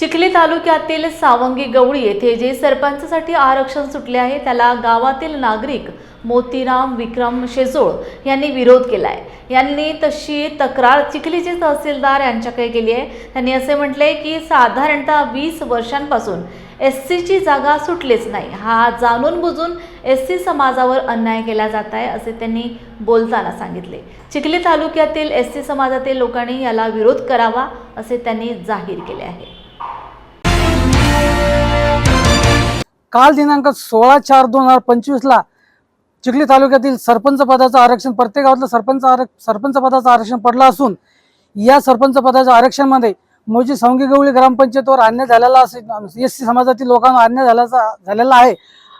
चिखली तालुक्यातील सावंगी गवळी येथे जे सरपंचसाठी आरक्षण सुटले आहे त्याला गावातील नागरिक मोतीराम विक्रम शेजोळ यांनी विरोध केला आहे यांनी तशी तक्रार चिखलीचे तहसीलदार यांच्याकडे केली आहे. त्यांनी असे म्हटले की साधारणतः वीस वर्षांपासून एस सीची जागा सुटलीच नाही. हा जाणून बुजून एस सी समाजावर अन्याय केला जात आहे असे त्यांनी बोलताना सांगितले. चिखली तालुक्यातील एस सी समाजातील लोकांनी याला विरोध करावा असे त्यांनी जाहीर केले आहे. काल दिनांक सोळा चार दोन हजार पंचवीसला चिखली तालुक्यातील सरपंच पदाचं आरक्षण प्रत्येक गावातलं सरपंच आरक सरपंच पदाचं आरक्षण पडलं असून या सरपंच पदाच्या आरक्षणमध्ये मोजी संगी गवळी ग्रामपंचायतीवर अन्याय झालेला असेल एस सी समाजातील लोकांना अन्याय झाल्याचा झालेला आहे.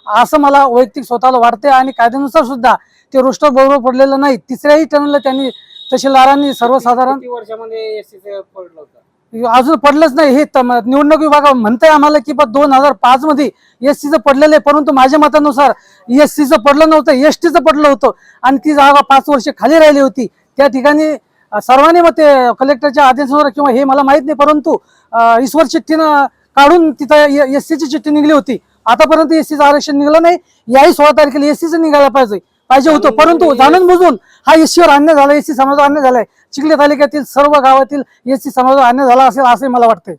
असं मला वैयक्तिक स्वतःला वाटते आणि कायद्यानुसार सुद्धा ते रुष्ट बरोबर पडलेलं नाही. तिसऱ्याही टर्नला त्यांनी तहसीलदारांनी सर्वसाधारण वर्षामध्ये एस पडलं होतं? अजून पडलंच नाही. हे निवडणूक विभाग म्हणतंय आम्हाला की बा दोन हजार पाच मध्ये एस सीचं पडलेलं आहे. परंतु माझ्या मतानुसार एस सीचं पडलं नव्हतं एस टीचं पडलं होतं. आणि ती जागा पाच वर्ष खाली राहिली होती. त्या ठिकाणी सर्वांनी मग ते कलेक्टरच्या आदेशानुसार किंवा हे मला माहीत नाही परंतु ईश्वर चिठ्ठीनं काढून तिथं एस सीची चिठ्ठी निघली होती. आतापर्यंत एस सीचं आरक्षण निघालं नाही. याही सोळा तारखेला एस सीचं निघायला पाहिजे. पाहिजे होतं. परंतु जाणून बुजून हा एस सीवर अन्याय झाला एस समाजावर अन्याय झालाय. चिखली तालुक्यातील सर्व गावातील एस समाजावर अन्याय झाला असेल असे मला वाटतंय.